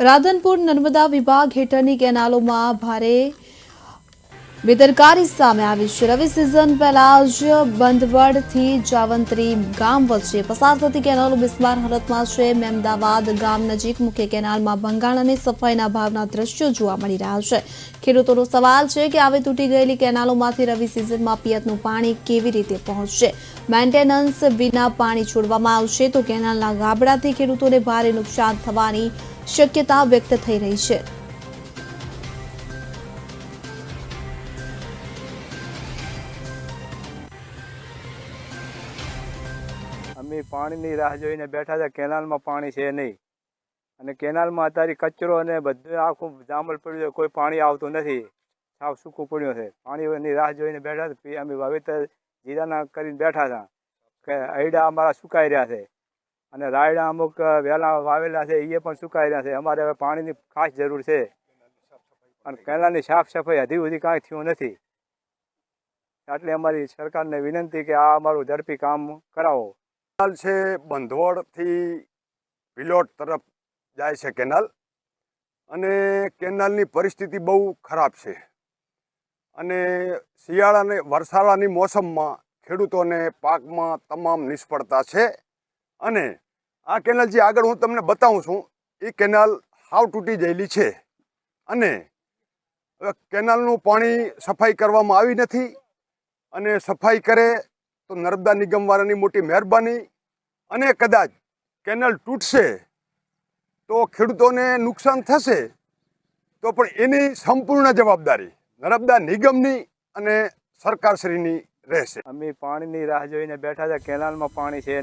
રાધનપુર નર્મદા વિભાગ હેઠળની કેનાલોમાં ભારે બેદરકારી સામે આવી છે. રવિ સિઝન પહેલા જ બંધવડથી જાવંત્રી ગામ વચ્ચે પસાર થતી કેનાલો બિસ્માર હાલતમાં છે. મેમદાવાદ ગામ નજીક મુખ્ય કેનાલમાં ભંગાણ અને સફાઈના ભાવના દ્રશ્યો જોવા મળી રહ્યા છે. ખેડૂતોનો સવાલ છે કે આવી તૂટી ગયેલી કેનાલોમાંથી રવિ સિઝનમાં પિયતનું પાણી કેવી રીતે પહોંચશે? મેન્ટેનન્સ વિના પાણી છોડવામાં આવશે તો કેનાલના ગાબડાથી ખેડૂતોને ભારે નુકસાન થવાની શક્યતા વ્યક્ત થઈ રહી છે. અમે પાણીની રાહ જોઈને બેઠા હતા. કેનાલમાં પાણી છે નહીં. અને કેનાલમાં અત્યારે કચરો અને બધું આખું જામલ પડ્યું છે. કોઈ પાણી આવતું નથી. સાવ સૂકું પડ્યું છે. પાણીની રાહ જોઈને બેઠા હતા. અમે વાવેતર જીરાના કરીને બેઠા હતા. કે અયડા અમારા સુકાઈ રહ્યા છે. અને રાયડા અમુક વહેલા વાવેલા છે એ પણ સુકાઈ રહ્યા છે. અમારે હવે પાણીની ખાસ જરૂર છે. અને કેનાલની સાફ સફાઈ હજી સુધી કાંઈ થયું નથી. એટલે અમારી સરકારને વિનંતી કે આ અમારું ઝડપી કામ કરાવો. કેનાલ છે બંધવડથી વિલોટ તરફ જાય છે કેનાલ. અને કેનાલની પરિસ્થિતિ બહુ ખરાબ છે. અને શિયાળાને, વરસાળાની મોસમમાં ખેડૂતોને પાકમાં તમામ નિષ્ફળતા છે. અને આ કેનાલ જે આગળ હું તમને બતાવું છું, એ કેનાલ હાવ તૂટી ગયેલી છે. અને કેનાલનું પાણી સફાઈ કરવામાં આવી નથી અને સફાઈ કરે તો નર્મદા નિગમવાળાની મોટી મહેરબાની અને કદાચ કેનલ તૂટશે તો ખેડૂતોને નુકસાન થશે, તો પણ એની સંપૂર્ણ જવાબદારી નર્મદા નિગમની અને સરકારશ્રીની રહેશે. અમે પાણીની રાહ જોઈને બેઠા હતા, કેનાલમાં પાણી છે.